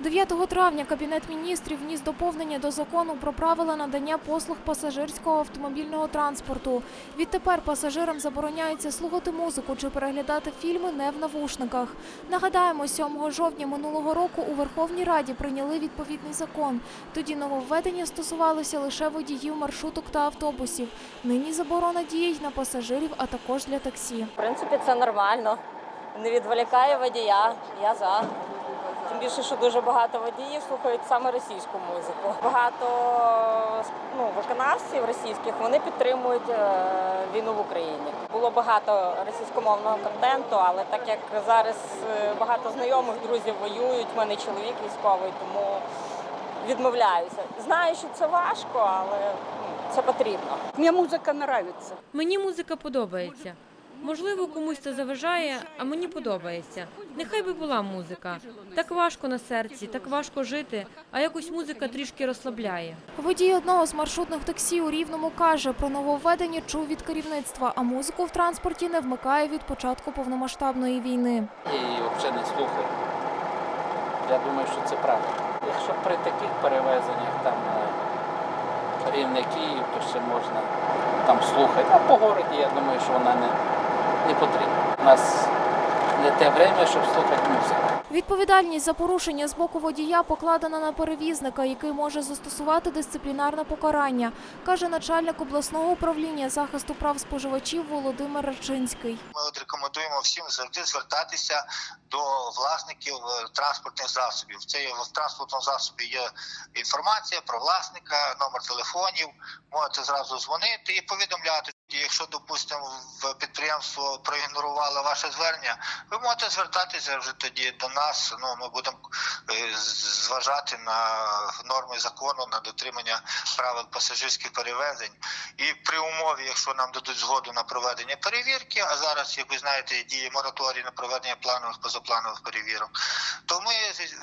9 травня Кабінет міністрів вніс доповнення до закону про правила надання послуг пасажирського автомобільного транспорту. Відтепер пасажирам забороняється слухати музику чи переглядати фільми не в навушниках. Нагадаємо, 7 жовтня минулого року у Верховній Раді прийняли відповідний закон. Тоді нововведення стосувалося лише водіїв маршруток та автобусів. Нині заборона діє й на пасажирів, а також для таксі. В принципі, це нормально. Не відволікає водія. Я за. Тим більше, що дуже багато водіїв слухають саме російську музику. Багато ну, виконавців російських вони підтримують е, війну в Україні. Було багато російськомовного контенту, але так як зараз е, багато знайомих друзів воюють, в мене чоловік військовий, тому відмовляюся. Знаю, що це важко, але ну, це потрібно. Мне музыка нравится. Мені музика подобається. Можливо, комусь це заважає, а мені подобається. Нехай би була музика. Так важко на серці, так важко жити, а якось музика трішки розслабляє. Водій одного з маршрутних таксі у Рівному каже, про нововведення чув від керівництва, а музику в транспорті не вмикає від початку повномасштабної війни. і взагалі не слухаю. Я думаю, що це правильно. Якщо при таких перевезеннях там е, рівне Київ, то ще можна там слухати. А по городі я думаю, що вона не, не потрібна. У нас не те время, щоб слухати музику. Відповідальність за порушення з боку водія покладена на перевізника, який може застосувати дисциплінарне покарання, каже начальник обласного управління захисту прав споживачів Володимир Рачинський. Ми от рекомендуємо всім завжди звертатися до власників е, транспортних засобів. Це є в транспортному засобі є інформація про власника, номер телефонів. Можете зразу дзвонити і повідомляти. І Якщо, допустимо, в підприємство проігнорувало ваше звернення, ви можете звертатися вже тоді до нас. Ну ми будемо е, зважати на норми закону на дотримання правил пасажирських перевезень. І при умові, якщо нам дадуть згоду на проведення перевірки, а зараз, як ви знаєте, діє мораторій на проведення планових позапланових перевірок, то ми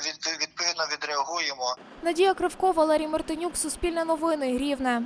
від- відповідно відреагуємо. Надія Кривко, Валерій Мартинюк, Суспільне новини, Рівне.